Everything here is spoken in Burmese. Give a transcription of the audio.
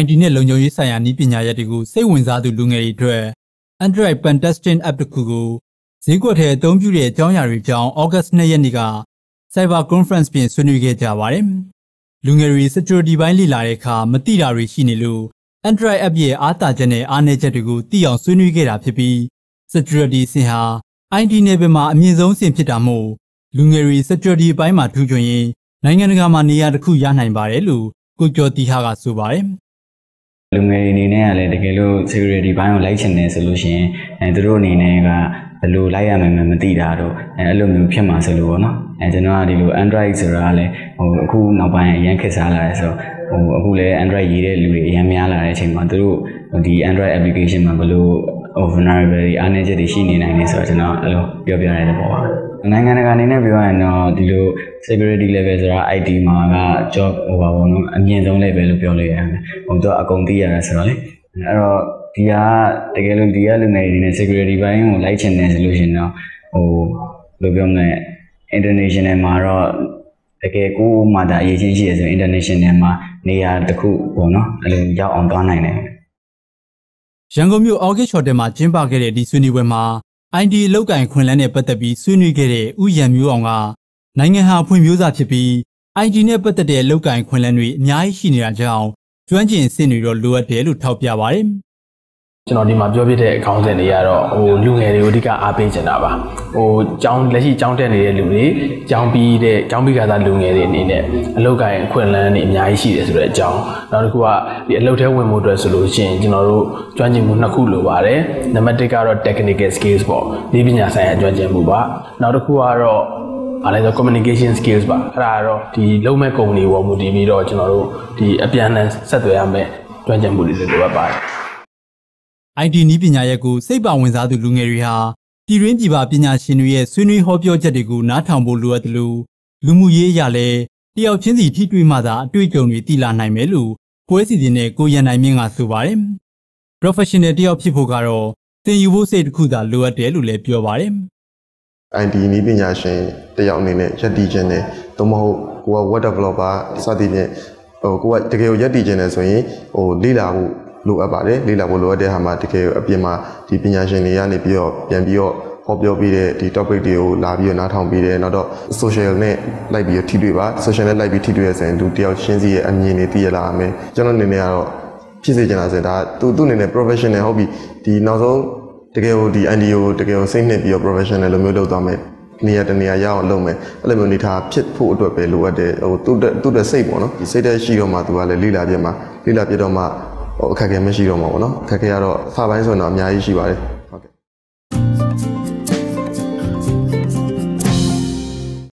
IT နဲ့လုံခြုံရေးဆိုင်ရာနည်းပညာရပ်တွေကိုစိတ်ဝင်စားသူလူငယ်တွေအတွက် Android Pentesting App တစ်ခုကိုဈေးကွက်ထဲအသုံးပြုတဲ့အကြောင်းအရာတွေကြောင့် August 2ရက်နေ့က Cyber Conference ပြင်ဆွေးနွေးခဲ့ကြပါတယ်။လူငယ်တွေ security ဘိုင်းလေ့လာတဲ့အခါမသိတာတွေရှိနေလို့ Android app ရဲ့အားသာချက်နဲ့အားနည်းချက်တွေကိုသိအောင်ဆွေးနွေးခဲ့တာဖြစ်ပြီး security စင်ဟာ IT နယ်ပယ်မှာအမြင့်ဆုံးစင်ဖြစ်တာမို့လူငယ်တွေ security ဘိုင်းမှာထူးချွန်ရင်နိုင်ငံတကာမှာနေရာတစ်ခုရနိုင်ပါတယ်လို့ကိုကျော်တီဟာကဆိုပါတယ်။ လူငယ်တွေအနေနဲ့ကလည်းတကယ်လို့ security ဘိုင်းကိုလိုက်ချင်တယ်ဆိုလို့ရှိရင်အဲသူတို့အနေနဲ့ကဘယ်လိုလိုက်ရမယ်မသိတာတော့အဲအဲ့လိုမျိုးဖြစ်မှာဆိုလို့ပေါ့နော်အဲကျွန်တော်ကဒီလို Android ဆိုတာကလည်းဟိုအခုနောက်ပိုင်းအရင်ခေတ်စားလာတယ်ဆိုတော့ဟိုအခုလည်း Android ရေးတဲ့လူတွေအများများလာတဲ့အချိန်မှာသူတို့ဒီ Android application မှာဘယ်လို vulnerability အားနည်းချက်တွေရှိနေနိုင်လဲဆိုတော့ကျွန်တော်အဲ့လိုပြောပြရတဲ့ပေါ့ပါနိုင်ငံတကာအနေနဲ့ပြောရရင်တော့ဒီလို security level ဆိုတာ IT မှာက job ဟိုပါဘောနော်အမြင့်ဆုံး level လို့ပြောလို့ရတယ်ဟိုတော့အကုန်သိရတာဆိုတော့လေအဲ့တော့ဒီကတကယ်လို့ဒီကလူငယ်တွေနဲ့ security ဘိုင်းကိုလိုက်ချင်တယ်ဆိုလို့ရှင်တော့ဟိုဘယ်လိုပြောမလဲ international မှာတော့တကယ်ကိုမှသာအရေးကြီးရှိရဆို international မှာနေရာတစ်ခုပေါ့နော်အဲ့လိုရောက်အောင်သွားနိုင်တယ် ရန်ကုန်မြို့ August Hotel မှာကျင်းပခဲ့တဲ့ဒီဆွေးနွေးပွဲမှာ ID လောက်ကင်ခွင်လန်းနဲ့ပတ်သက်ပြီးဆွေးနွေးခဲ့တဲ့ဥယျံမျိုးအောင်ကနိုင်ငံဟာဖွံ့ဖြိုးစာဖြစ်ပြီး ID နဲ့ပတ်သက်တဲ့လောက်ကင်ခွင်လန်းတွေအများကြီးရှိနေတာကြောင့်ကျွမ်းကျင်စင်တွေတော့လိုအပ်တယ်လို့ထောက်ပြပါတယ်။ ကျွန်တော်ဒီမှာပြောပြတဲ့အကောင်းစဉ်တွေကတော့ဟိုလူငယ်တွေကိုအဓိကအားပေးချင်တာပါဟိုကျောင်းလက်ရှိကျောင်းတက်နေတဲ့လူတွေကျောင်းပြီးတဲ့ကျောင်းပြီးကစားလူငယ်တွေအနေနဲ့အလုပ်ကိုင်အခွင့်အလမ်းတွေအများကြီးရှိတယ်ဆိုတဲ့အကြောင်းနောက်တစ်ခုကဒီအလုပ်ထဲဝင်မှုအတွက်ဆိုလို့ရှိရင်ကျွန်တော်တို့ကျွမ်းကျင်မှုနှစ်ခုလိုပါတယ်နံပါတ်1ကတော့ technical skills ပေါ့ဒီပညာဆိုင်ရာကျွမ်းကျင်မှုပါနောက်တစ်ခုကတော့အားလည်းဆို communication skills ပါအဲ့ဒါကတော့ဒီလုံးမဲ့ကုမ္ပဏီပေါ်မူတည်ပြီးတော့ကျွန်တော်တို့ဒီအပြန်အလှန်ဆက်သွယ်ရမယ်ကျွမ်းကျင်မှုတွေလိုအပ်ပါတယ် IT နည်းပညာရပ်ကိုစိတ်ပါဝင်စားသူလူငယ်တွေဟာပြည်တွင်းပြည်ပပညာရှင်တွေရဲ့ဆွေးနွေးဟောပြောချက်တွေကိုနားထောင်ဖို့လိုအပ်တယ်လို့လူမှုရေးအရာလည်းတယောက်ချင်းစီထိတွေ့မှသာအတွေ့အကြုံတွေတည်လာနိုင်မယ်လို့ပွဲစီစဉ်တဲ့ကိုရန်နိုင်မြင့်ကဆိုပါတယ်။ professional တယောက်ဖြစ်ဖို့ကတော့သင်ယူဖို့စိတ်တစ်ခုသာလိုအပ်တယ်လို့လည်းပြောပါတယ်။ IT နည်းပညာရှင်တယောက်အနေနဲ့ရက်တည်ခြင်းနဲ့သို့မဟုတ်ကိုက web developer စသည်ဖြင့်ဟိုကိုကတကယ်ကိုရက်တည်ခြင်းနဲ့ဆိုရင်ဟိုလေ့လာဖို့ လိုအပ်ပါတယ်လေ့လာဖို့လိုအပ်တဲ့ဟာမှာတကယ်အပြင်မှာဒီပညာရှင်တွေကနေပြီးတော့ပြန်ပြီးတော့ဟောပြောပြီးတဲ့ဒီ topic တွေကိုလာပြီးတော့နားထောင်ပြီးတယ်နောက်တော့ social နဲ့လိုက်ပြီးထိတွေ့ပါ social နဲ့လိုက်ပြီးထိတွေ့ရဆိုရင်သူတယောက်ချင်းစီရဲ့အမြင်တွေသိရလာမယ်ကျွန်တော်အနေနဲ့ကတော့ဖြစ်စေချင်တာဆိုဒါသူသူ့အနေနဲ့ professional ဟုတ်ပြီဒီနောက်ဆုံးတကယ်ကိုဒီ NDO တကယ်ကိုစိတ်နှစ်ပြီးတော့ professional လိုမျိုးလုပ်သွားမယ်နေရာတနေရာရအောင်လုပ်မယ်အဲ့လိုမျိုးနေထားဖြစ်ဖို့အတွက်ပဲလိုအပ်တယ်ဟိုသူ့သူ့တဲ့စိတ်ပေါ့နော်ဒီစိတ်တဲ့ရှိတော့မှသူကလည်းလိလာပြမှာလိလာပြတော့မှ ဟိုအခက်အခဲမရှိတော့မှာပေါ့နော်အခက်အခဲကတော့အဖပိုင်းဆိုတော့အများကြီးရှိပါတယ်